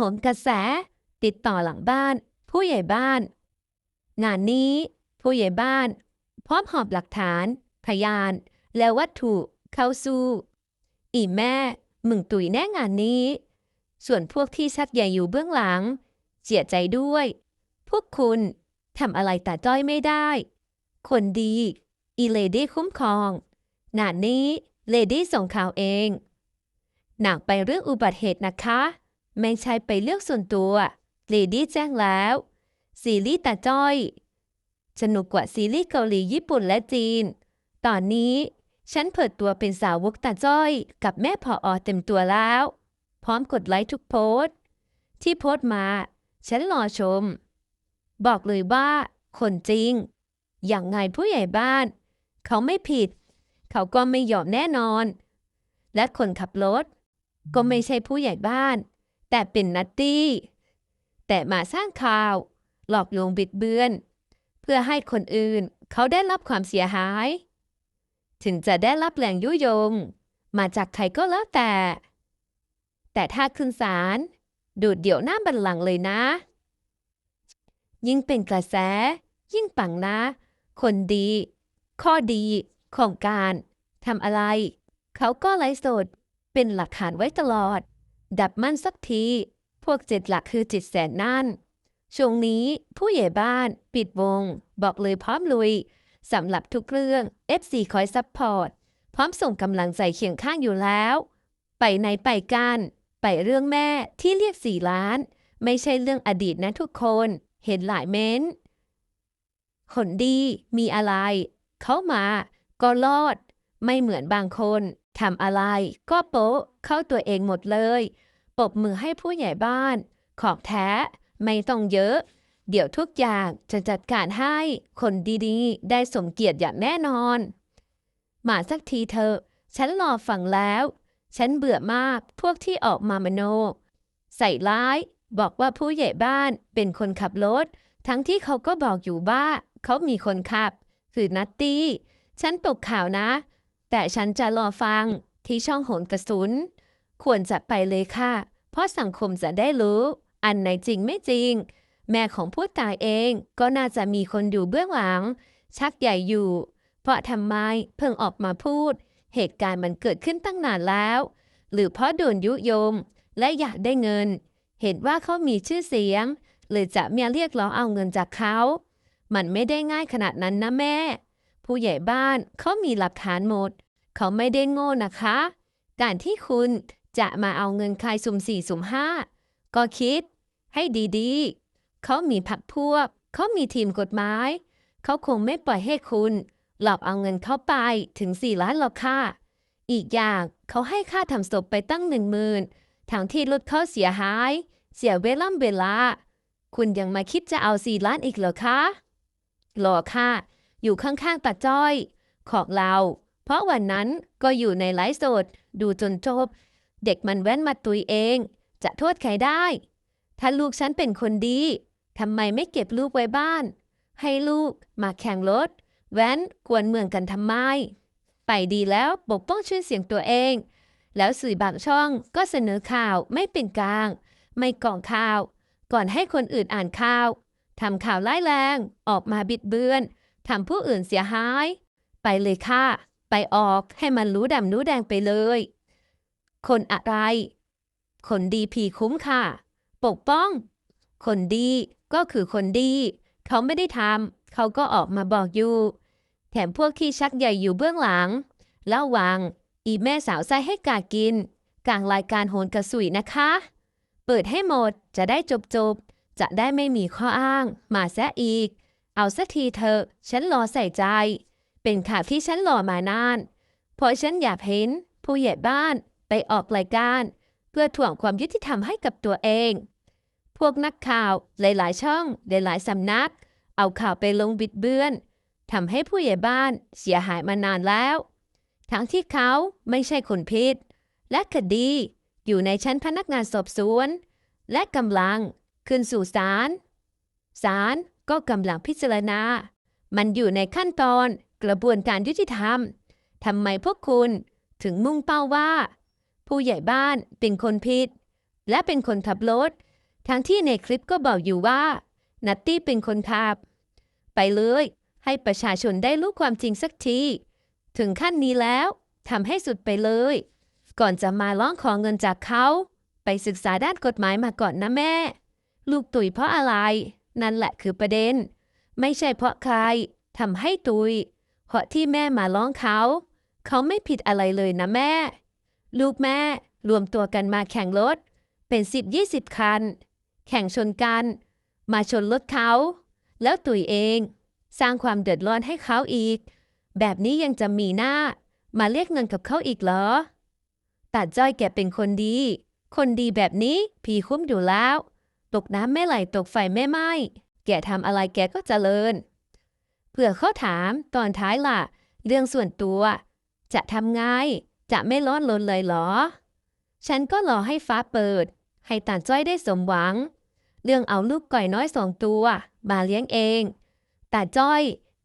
โหนกระแส ติดต่อหลังบ้าน ผู้ใหญ่บ้าน งานนี้ ผู้ใหญ่บ้าน พร้อมหอบหลักฐาน พยาน และวัตถุเข้าสู้ อีแม่ มึงตุยแน่งานนี้ ส่วนพวกที่ชักใหญ่อยู่เบื้องหลัง เสียใจด้วย พวกคุณทำอะไรตาจ้อยไม่ได้ คนดี อีเลดี้คุ้มครองงานนี้เลดี้ส่งข่าวเอง หนักไปเรื่องอุบัติเหตุนะคะ ไม่ใช่ไปเรื่องส่วนตัวเลดี้แจ้งแล้ว ซีรีส์ตาจ้อยสนุกกว่าซีรีส์เกาหลีญี่ปุ่นและจีน ตอนนี้ฉันเปิดตัวเป็นสาวกตาจ้อย กับแม่พออเต็มตัวแล้ว พร้อมกดไลค์ทุกโพสต์ ที่โพสต์มา ฉันรอชม บอกเลยว่า คนจริง อย่างไงผู้ใหญ่บ้าน เขาไม่ผิด เขาก็ไม่ยอมแน่นอน และคนขับรถ ก็ไม่ใช่ผู้ใหญ่บ้าน แต่เป็นนัตตี้ แต่มาสร้างข่าว หลอกลวงบิดเบือน เพื่อให้คนอื่นเขาได้รับความเสียหาย ถึงจะได้รับแรงยุยง มาจากใครก็แล้วแต่ แต่ถ้าขึ้นศาลดูดเดี่ยวหน้าบัลลังเลยนะ ยิ่งเป็นกระแส ยิ่งปังนะ คนดี ข้อดีของการทำอะไร เขาก็ไลฟ์สดเป็นหลักฐานไว้ตลอด ดับมั่นสักที พวกเจ็ดหลักคือจิตแสนนั่น ช่วงนี้ผู้ใหญ่บ้าน ปิดวง บอกเลยพร้อมลุย สำหรับทุกเรื่อง FC คอยซัพพอร์ต พร้อมส่งกำลังใจเคียงข้างอยู่แล้ว ไปไหนไปกัน ไปเรื่องแม่ที่เรียกสี่ล้าน ไม่ใช่เรื่องอดีตนะทุกคน เห็นหลายเม้นคนดีมีอะไร เขามาก็รอด ไม่เหมือนบางคน ทำอะไรก็โป๊ะเข้าตัวเองหมดเลย ปบมือให้ผู้ใหญ่บ้าน ของแท้ ไม่ต้องเยอะ เดี๋ยวทุกอย่างจะจัดการให้คนดีๆ ได้สมเกียรติอย่างแน่นอน มาสักทีเถอะฉันรอฟังแล้ว ฉันเบื่อมากพวกที่ออกมามโน ใส่ร้าย บอกว่าผู้ใหญ่บ้านเป็นคนขับรถ ทั้งที่เขาก็บอกอยู่ว่าเขามีคนขับ คือนัตตี้ ฉันตกข่าวนะ แต่ฉันจะรอฟังที่ช่องโหนกระสุน ควรจะไปเลยค่ะ เพราะสังคมจะได้รู้ อันไหนจริงไม่จริง แม่ของผู้ตายเองก็น่าจะมีคนอยู่เบื้องหลัง ชักใหญ่อยู่ เพราะทำไมเพิ่งออกมาพูด เหตุการณ์มันเกิดขึ้นตั้งนานแล้ว หรือเพราะโดนยุยงและอยากได้เงิน เห็นว่าเขามีชื่อเสียงเลยจะเมียเรียกร้องเอาเงินจากเขา มันไม่ได้ง่ายขนาดนั้นนะแม่ ผู้ใหญ่บ้านเขามีหลักฐานหมด เขาไม่ได้โง่นะคะ การที่คุณจะมาเอาเงินใครสุ่มสี่สุ่มห้าก็คิดให้ดีๆ เขามีผักพวก เขามีทีมกฎหมาย เขาคงไม่ปล่อยให้คุณ หลอกเอาเงินเข้าไปถึงสี่ล้านหรอกค่ะ อีกอย่างเขาให้ค่าทำศพไปตั้งหนึ่งหมื่นทั้งที่รถเขาเสียหาย เสียเวลาเวลา คุณยังมาคิดจะเอาสี่ล้านอีกเหรอคะหรอค่ะ อยู่ข้างๆตาจ้อย ของเรา เพราะวันนั้นก็อยู่ในไลฟ์สดดูจนจบ เด็กมันแว้นมาตุยเอง จะโทษใครได้ ถ้าลูกฉันเป็นคนดีทำไมไม่เก็บลูกไว้บ้าน ให้ลูกมาแข่งรถ แว้นกวนเมืองกันทำไม ไปดีแล้วปกป้องชื่อเสียงตัวเอง แล้วสื่อบางช่องก็เสนอข่าวไม่เป็นกลาง ไม่ก่องข่าว ก่อนให้คนอื่นอ่านข่าวทำข่าวร้ายแรง ออกมาบิดเบือน ทำผู้อื่นเสียหาย ไปเลยค่ะ ไปออกให้มันรู้ดำรู้แดงไปเลย คนอะไร คนดีผีคุ้มค่ะ ปกป้อง คนดีก็คือคนดี เขาไม่ได้ทำเขาก็ออกมาบอกอยู่ แถมพวกที่ชักใหญ่อยู่เบื้องหลังแล้ววางอีแม่สาวไส้ให้กากิน กลางรายการโหนกระสุยนะคะ เปิดให้หมดจะได้จบจบๆจะได้ไม่มีข้ออ้าง มาแซะอีก เอาสักทีเถอะ ฉันรอใส่ใจ เป็นข่าวที่ฉันรอมานาน เพราะฉันอยากเห็น ผู้ใหญ่บ้านไปออกรายการ เพื่อถ่วงความยุติธรรมให้กับตัวเอง พวกนักข่าวหลาย ๆ ช่องหลายๆสำนัก เอาข่าวไปลงบิดเบือนทำให้ผู้ใหญ่บ้านเสียหายมานานแล้ว ทั้งที่เขาไม่ใช่คนผิด และคดีอยู่ในชั้นพนักงานสอบสวน และกำลังขึ้นสู่ศาลศาล ก็กำลังพิจารณา มันอยู่ในขั้นตอนกระบวนการยุติธรรมทำไมพวกคุณถึงมุ่งเป้าว่า ผู้ใหญ่บ้านเป็นคนผิด และเป็นคนขับรถ ทั้งที่ในคลิปก็บอกอยู่ว่า นัตตี้เป็นคนขับ ไปเลย ให้ประชาชนได้รู้ความจริงสักที ถึงขั้นนี้แล้วทำให้สุดไปเลย ก่อนจะมาร้องขอเงินจากเขา ไปศึกษาด้านกฎหมายมาก่อนนะแม่ ลูกตุยเพราะอะไร นั่นแหละคือประเด็น ไม่ใช่เพราะใครทำให้ตุย เพราะที่แม่มาร้องเขา เขาไม่ผิดอะไรเลยนะแม่ ลูกแม่รวมตัวกันมาแข่งรถ เป็นสิบยี่สิบคัน แข่งชนกัน มาชนรถเขา แล้วตุยเอง สร้างความเดือดร้อนให้เขาอีก แบบนี้ยังจะมีหน้า มาเรียกเงินกับเขาอีกเหรอตัดจ้อยแกเป็นคนดี คนดีแบบนี้ผีคุ้มอยู่แล้ว ตกน้ำไม่ไหลตกไฟไม่ไหม้แกทำอะไรแกก็เจริญเผื่อเขาถามตอนท้ายล่ะ เรื่องส่วนตัว จะทำไง จะไม่ร้อนรนเลยเหรอ ฉันก็รอให้ฟ้าเปิด ให้ตาจ้อยได้สมหวัง เรื่องเอาลูกไก่น้อยสองตัวมาเลี้ยงเองตาจ้อย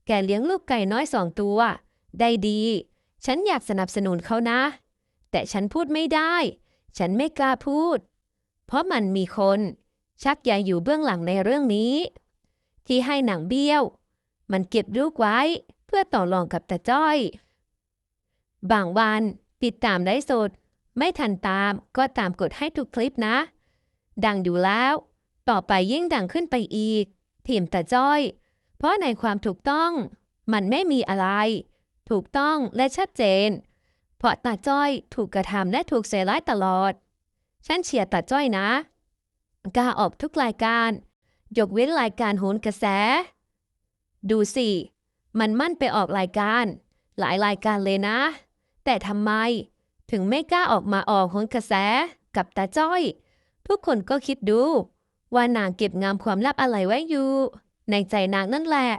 แกเลี้ยงลูกไก่น้อยสองตัว ได้ดี ฉันอยากสนับสนุนเขานะ แต่ฉันพูดไม่ได้ ฉันไม่กล้าพูด เพราะมันมีคน ชักใยอยู่เบื้องหลังในเรื่องนี้ ที่ให้หนังเบี้ยว มันเก็บลูกไว้เพื่อต่อรองกับตาจ้อย บางวันปิดตามได้สด ไม่ทันตามก็ตามกดให้ทุกคลิปนะ ดังอยู่แล้ว ต่อไปยิ่งดังขึ้นไปอีก ทีมตาจ้อย เพราะในความถูกต้อง มันไม่มีอะไร ถูกต้องและชัดเจน เพราะตาจ้อยถูกกระทำและถูกใส่ร้ายตลอด ฉันเชียร์ตาจ้อยนะ กล้าออกทุกรายการ ยกเว้นรายการโหนกระแส ดูสิ มันมั่นไปออกรายการ หลายรายการเลยนะ แต่ทำไม ถึงไม่กล้าออกมาออกโหนกระแสกับตาจ้อย ทุกคนก็คิดดู ว่านางเก็บงามความลับอะไรไว้อยู่ ในใจนางนั่นแหละ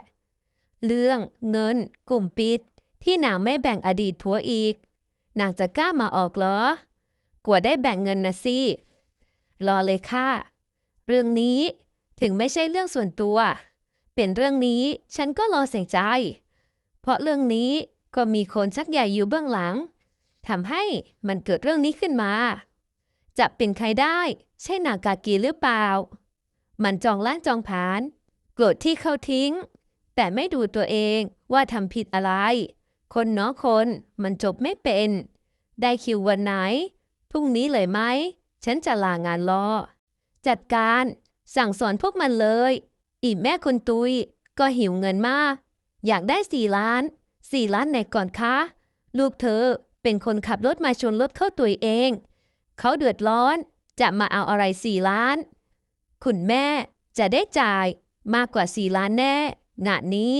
เรื่องเงิน กลุ่มปิด ที่นางไม่แบ่งอดีตผัวอีก นางจะกล้ามาออกเหรอกลัวได้แบ่งเงินนะสิรอเลยค่ะ เรื่องนี้ถึงไม่ใช่เรื่องส่วนตัว เป็นเรื่องนี้ฉันก็รอใส่ใจ เพราะเรื่องนี้ก็มีคนชักใหญ่อยู่เบื้องหลังทำให้มันเกิดเรื่องนี้ขึ้นมา จะเป็นใครได้ ใช่นากากีหรือเปล่า มันจองล้างจองผาน โกรธที่เขาทิ้ง แต่ไม่ดูตัวเองว่าทำผิดอะไร คนเนาะคนมันจบไม่เป็น ได้คิววันไหน พรุ่งนี้เลยไหม ฉันจะลางานรอ จัดการสั่งสอนพวกมันเลย อีแม่คุณตุยก็หิวเงินมาก อยากได้สี่ล้านสี่ล้านไหนก่อนคะ ลูกเธอเป็นคนขับรถมาชนรถเข้าตัวเอง เขาเดือดร้อนจะมาเอาอะไรสี่ล้าน คุณแม่จะได้จ่ายมากกว่าสี่ล้านแน่งานนี้